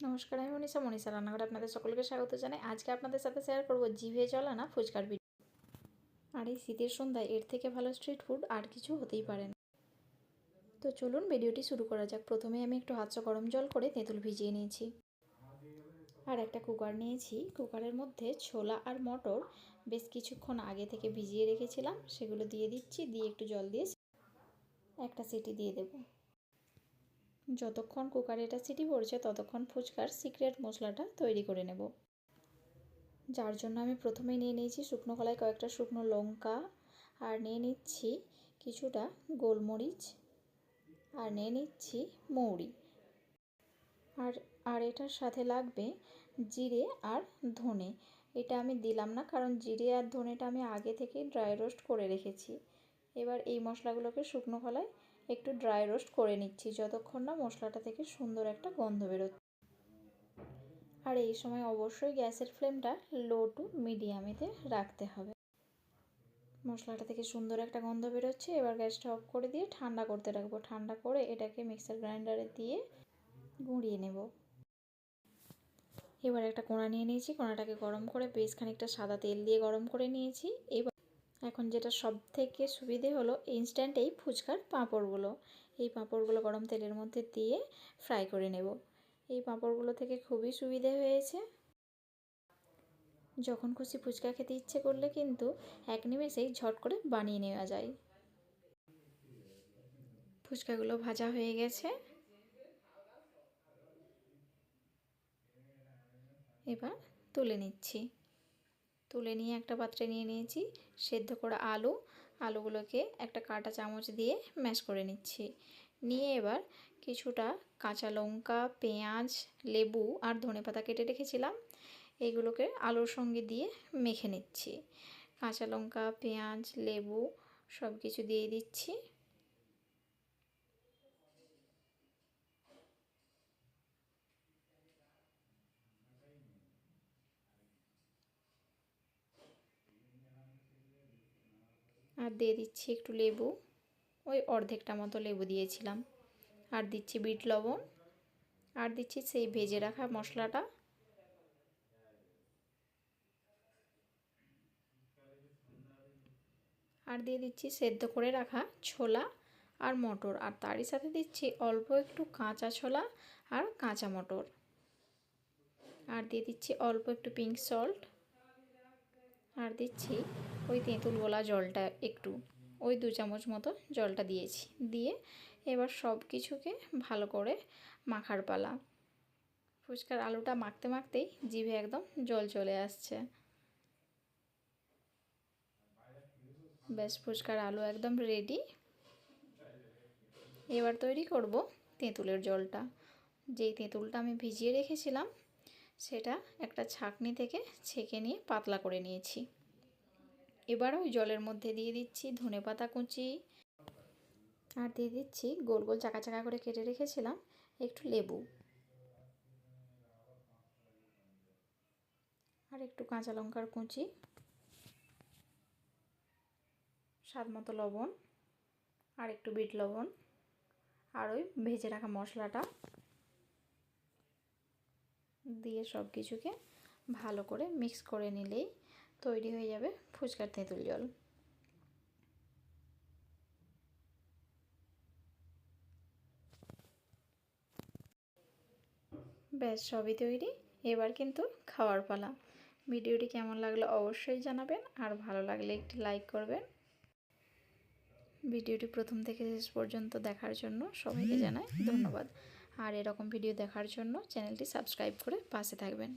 নমস্কার, আমি মনীষা। মনীষা রান্নাঘরে আপনাদের সকলকে স্বাগত জানাই। আজকে আপনাদের সাথে শেয়ার করব জিভে চলা না ফুচকার ভিডিও আর এই শীতের সন্ধ্যায় এর থেকে ভালো স্ট্রিট ফুড আর কিছু হতেই পারে না। তো চলুন ভিডিওটি শুরু করা যাক। প্রথমে আমি একটু হাতটা গরম জল করে তেঁতুল ভিজিয়ে নিয়েছি। আর একটা কুকার নিয়েছি। কুকারের মধ্যে ছোলা আর মটর বেশ কিছুক্ষণ আগে থেকে ভিজিয়ে রেখেছিলাম। সেগুলো দিয়ে দিচ্ছি, দিয়ে একটু জল দিয়ে একটা সিটি দিয়ে দেবো। যতক্ষণ কুকারে এটা সিটি পড়ছে, ততক্ষণ ফুচকার সিক্রেট মশলাটা তৈরি করে নেব। যার জন্য আমি প্রথমেই নিয়ে নিয়েছি শুকনো কলায় কয়েকটা শুকনো লঙ্কা আর নিয়ে নিচ্ছি কিছুটা গোলমরিচ আর নিয়ে নিচ্ছি মৌরি। আর আর এটার সাথে লাগবে জিরে আর ধনে। এটা আমি দিলাম না, কারণ জিরে আর ধনেটা আমি আগে থেকেই ড্রাই রোস্ট করে রেখেছি। এবার এই মশলাগুলোকে শুকনো কলায় একটু ড্রাই রোস্ট করে নিচ্ছি, যতক্ষণ না মশলাটা থেকে সুন্দর একটা গন্ধ বেরোচ্ছে। আর এই সময় অবশ্যই গ্যাসের ফ্লেমটা লো টু মিডিয়ামেতে রাখতে হবে। মশলাটা থেকে সুন্দর একটা গন্ধ বেরোচ্ছে, এবার গ্যাসটা অফ করে দিয়ে ঠান্ডা করতে রাখব। ঠান্ডা করে এটাকে মিক্সার গ্রাইন্ডারে দিয়ে গুঁড়িয়ে নেব। এবার একটা কোঁড়া নিয়ে নিয়েছি কোঁড়াটাকে গরম করে বেশ খানিকটা সাদা তেল দিয়ে গরম করে নিয়েছি। এবার এখন যেটা সব থেকে সুবিধে হলো ইনস্ট্যান্ট এই ফুচকার পাঁপড়গুলো। এই পাঁপড়গুলো গরম তেলের মধ্যে দিয়ে ফ্রাই করে নেব। এই পাঁপড়গুলো থেকে খুবই সুবিধে হয়েছে। যখন খুশি ফুচকা খেতে ইচ্ছে করলে কিন্তু এক নিমেষেই ঝট করে বানিয়ে নেওয়া যায়। ফুচকাগুলো ভাজা হয়ে গেছে। এবার তুলে নিচ্ছি। তুলে নিয়ে একটা পাত্রে নিয়ে নিয়েছি, সেদ্ধ করা আলু। আলুগুলোকে একটা কাটা চামচ দিয়ে ম্যাশ করে নিচ্ছি। নিয়ে এবার কিছুটা কাঁচা লঙ্কা, পেঁয়াজ, লেবু আর ধনে পাতা কেটে রেখেছিলাম। এগুলোকে আলুর সঙ্গে দিয়ে মেখে নিচ্ছি। কাঁচা লঙ্কা, পেঁয়াজ, লেবু সব কিছু দিয়ে দিচ্ছি। আর দিয়ে দিচ্ছি একটু লেবু। ওই অর্ধেকটা মতো লেবু দিয়েছিলাম। আর দিচ্ছি বিট লবণ। আর দিচ্ছি সেই ভেজে রাখা মশলাটা। আর দিয়ে দিচ্ছি সেদ্ধ করে রাখা ছোলা আর মটর। আর তারই সাথে দিচ্ছি অল্প একটু কাঁচা ছোলা আর কাঁচা মটর। আর দিয়ে দিচ্ছি অল্প একটু পিঙ্ক সল্ট আর দিচ্ছি ওই তেঁতুল গোলা জলটা একটু, ওই দু চামচ মতো জলটা দিয়েছি। দিয়ে এবার সব কিছুকে ভালো করে মাখার পালা। ফুচকার আলুটা মাখতে মাখতেই জিভে একদম জল চলে আসছে। ব্যাস, ফুচকার আলু একদম রেডি এবার তৈরি করব তেঁতুলের জলটা। যেই তেঁতুলটা আমি ভিজিয়ে রেখেছিলাম, সেটা একটা ছাকনি থেকে ছেঁকে নিয়ে পাতলা করে নিয়েছি। এবার ওই জলের মধ্যে দিয়ে দিচ্ছি ধনে পাতা কুচি আর দিয়ে দিচ্ছি গোল গোল চাকা চাকা করে কেটে রেখেছিলাম, একটু লেবু আর একটু কাঁচা লঙ্কার কুচি, স্বাদ মতো লবণ আর একটু বিট লবণ আর ওই ভেজে রাখা মশলাটা দিয়ে সব কিছুকে ভালো করে মিক্স করে নিলেই তৈরি হয়ে যাবে ফুচকার তেঁতুল জল। ব্যাস, সবই তৈরি। এবার কিন্তু খাওয়ার পালা। ভিডিওটি কেমন লাগল অবশ্যই জানাবেন, আর ভালো লাগলে একটি লাইক করবেন। ভিডিওটি প্রথম থেকে শেষ পর্যন্ত দেখার জন্য সবাইকে জানাই ধন্যবাদ। আর এরকম ভিডিও দেখার জন্য চ্যানেলটি সাবস্ক্রাইব করে পাশে থাকবেন।